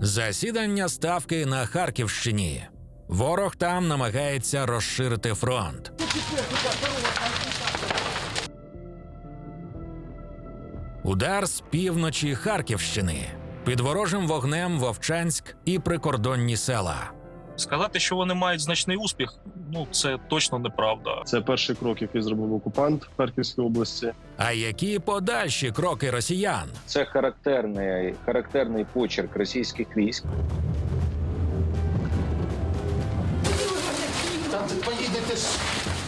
Засідання ставки на Харківщині. Ворог там намагається розширити фронт. Удар з півночі Харківщини. Під ворожим вогнем Вовчанськ і прикордонні села. Сказати, що вони мають значний успіх, ну це точно неправда. Це перший крок, який зробив окупант в Харківській області. А які подальші кроки росіян? Це характерний, характерний почерк російських військ. Там ви поїдете ж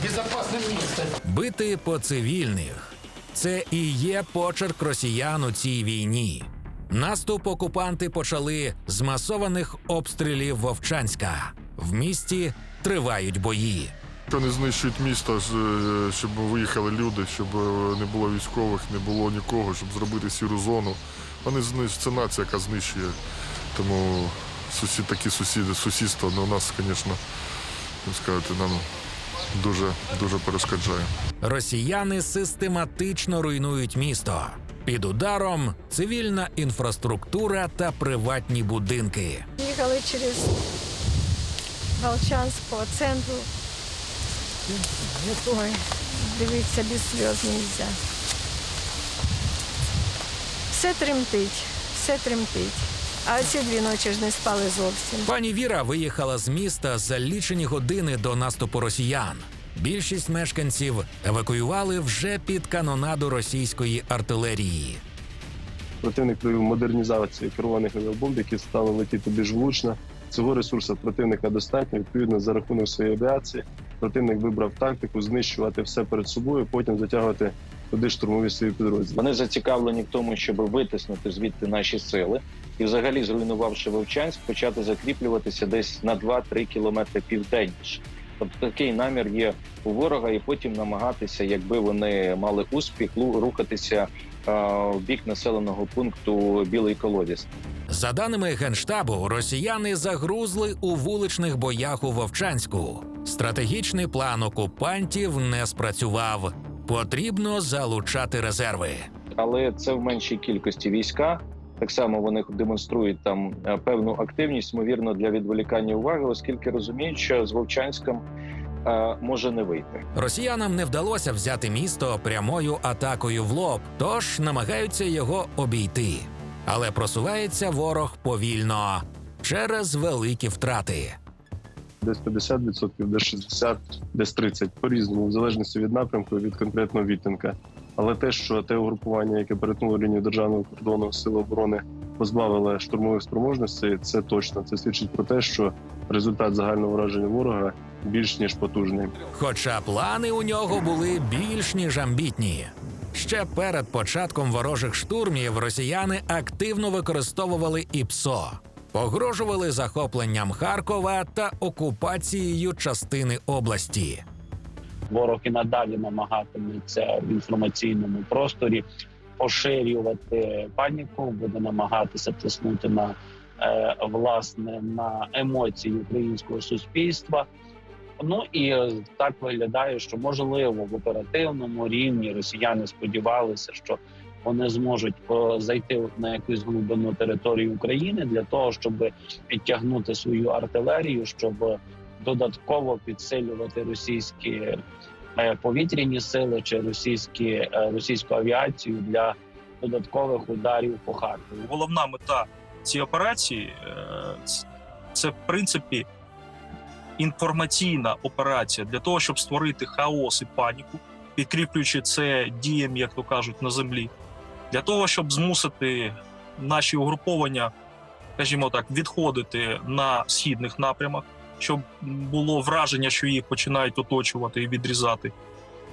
безпечне місце. Бити по цивільних це і є почерк росіян у цій війні. Наступ окупанти почали з масованих обстрілів Вовчанська. В місті тривають бої. Вони знищують місто, е, щоб виїхали люди, щоб е, не було військових, не було нікого, щоб зробити сіру зону. Вони знищ... це нація, яка знищує. Тому сусід, такі сусіди, сусідство ну, нас, звісно, сказати, нам дуже, дуже перешкоджає. Росіяни систематично руйнують місто. Під ударом цивільна інфраструктура та приватні будинки. Їхали через Волчанськ по центру. Ой, дивіться, без сльоз нельзя. Все тремтить, все тремтить. А ці дві ночі ж не спали зовсім. Пані Віра виїхала з міста за лічені години до наступу росіян. Більшість мешканців евакуювали вже під канонаду російської артилерії. Противник провів модернізацію керованих авіабомб, які стали летіти більш влучно. Цього ресурсу противника достатньо. Відповідно, за рахунок своєї авіації противник вибрав тактику знищувати все перед собою, потім затягувати туди штурмові свої підрозділи. Вони зацікавлені в тому, щоб витиснути звідти наші сили і, взагалі, зруйнувавши Вовчанськ, почати закріплюватися десь на 2-3 кілометри південніше. Тобто такий намір є у ворога, і потім намагатися, якби вони мали успіх, рухатися е, в бік населеного пункту Білий Колодязь. За даними генштабу, росіяни загрузли у вуличних боях у Вовчанську. Стратегічний план окупантів не спрацював. Потрібно залучати резерви. але це в меншій кількості війська. Так само вони демонструють там е, певну активність, ймовірно, для відволікання уваги, оскільки розуміють, що з Вовчанськом може не вийти. Росіянам не вдалося взяти місто прямою атакою в лоб, тож намагаються його обійти. Але просувається ворог повільно через великі втрати. Десь 50%, десь 60%, десь 30% по-різному, в залежності від напрямку і від конкретного відтинка. Але те, що те угрупування, яке перетнуло лінію державного кордону Сили оборони, позбавило штурмових спроможностей, це точно. Це свідчить про те, що результат загального враження ворога більш ніж потужний. Хоча плани у нього були більш ніж амбітні. Ще перед початком ворожих штурмів росіяни активно використовували ІПСО, погрожували захопленням Харкова та окупацією частини області. ворог і надалі намагатиметься в інформаційному просторі поширювати паніку, буде намагатися тиснути на е, власне на емоції українського суспільства. Ну і е, так виглядає, що можливо в оперативному рівні росіяни сподівалися, що вони зможуть зайти на якусь глибину території України для того, щоб підтягнути свою артилерію, щоб додатково підсилювати російські е, повітряні сили чи російські е, російську авіацію для додаткових ударів по Харкову. Головна мета цієї операції е, це в принципі інформаційна операція для того, щоб створити хаос і паніку, підкріплюючи це діям, як то кажуть, на землі, для того, щоб змусити наші угруповання, скажімо так, відходити на східних напрямах, щоб було враження, що їх починають оточувати і відрізати.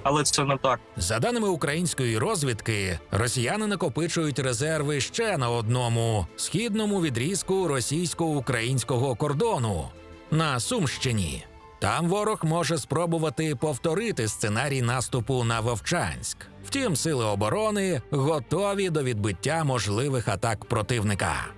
Але це не так. За даними української розвідки, росіяни накопичують резерви ще на одному східному відрізку російсько-українського кордону на Сумщині. Там ворог може спробувати повторити сценарій наступу на Вовчанськ. Втім, сили оборони готові до відбиття можливих атак противника.